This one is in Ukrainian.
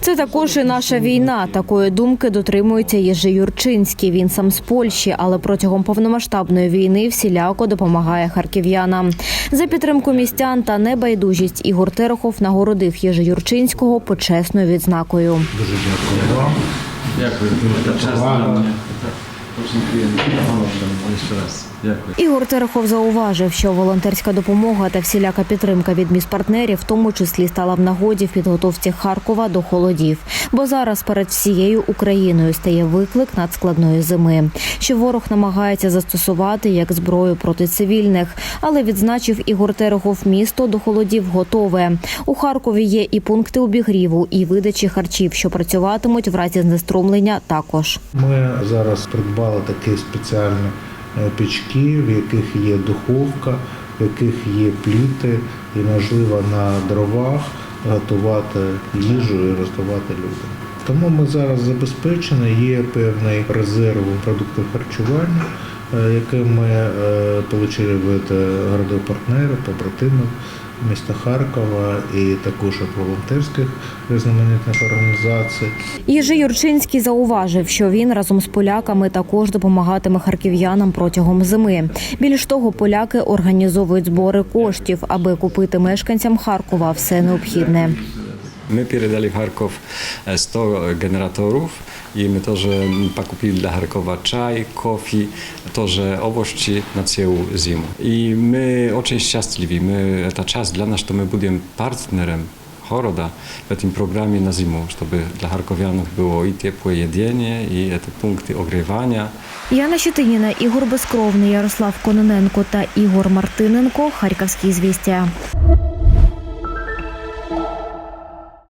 Це також і наша війна. Такої думки дотримується Єжи Юрчинський. Він сам з Польщі, але протягом повномасштабної війни всіляко допомагає харків'янам. За підтримку містян та небайдужість Ігор Терехов нагородив Єжи Юрчинського почесною відзнакою. Дуже дякую вам. Дякую, Дякую. Ігор Терехов зауважив, що волонтерська допомога та всіляка підтримка від міськпартнерів, в тому числі стала в нагоді в підготовці Харкова до холодів. Бо зараз перед всією Україною стає виклик надскладної зими, що ворог намагається застосувати як зброю проти цивільних. Але відзначив Ігор Терехов, місто до холодів готове. У Харкові є і пункти обігріву, і видачі харчів, що працюватимуть в разі знеструмлення також. Ми зараз придбали такі спеціальні е, пічки, в яких є духовка, в яких є пліти, і можливо на дровах готувати їжу і роздавати людям. Тому ми зараз забезпечені, є певний резерв продуктів харчування, е, який ми е, отримали від е, городів партнерів, побратимів міста Харкова і також волонтерських різноманітних організацій. Єжи Юрчинський зауважив, що він разом з поляками також допомагатиме харків'янам протягом зими. Більш того, поляки організовують збори коштів, аби купити мешканцям Харкова все необхідне. My передали в Харков е, 100 генераторów i my тоже покупили для Харкова чай, кофе, тоже овощи на цілу зиму. І ми очень щасливі. Ми, это час для нас, що ми будемо партнером города в этом программе на зиму, чтобы для харковянов было и теплое едение, и это пункты огревания. Яна Щетиніна, Ігор Безкровний, Ярослав Кононенко та Ігор Мартиненко. Харківські звістя.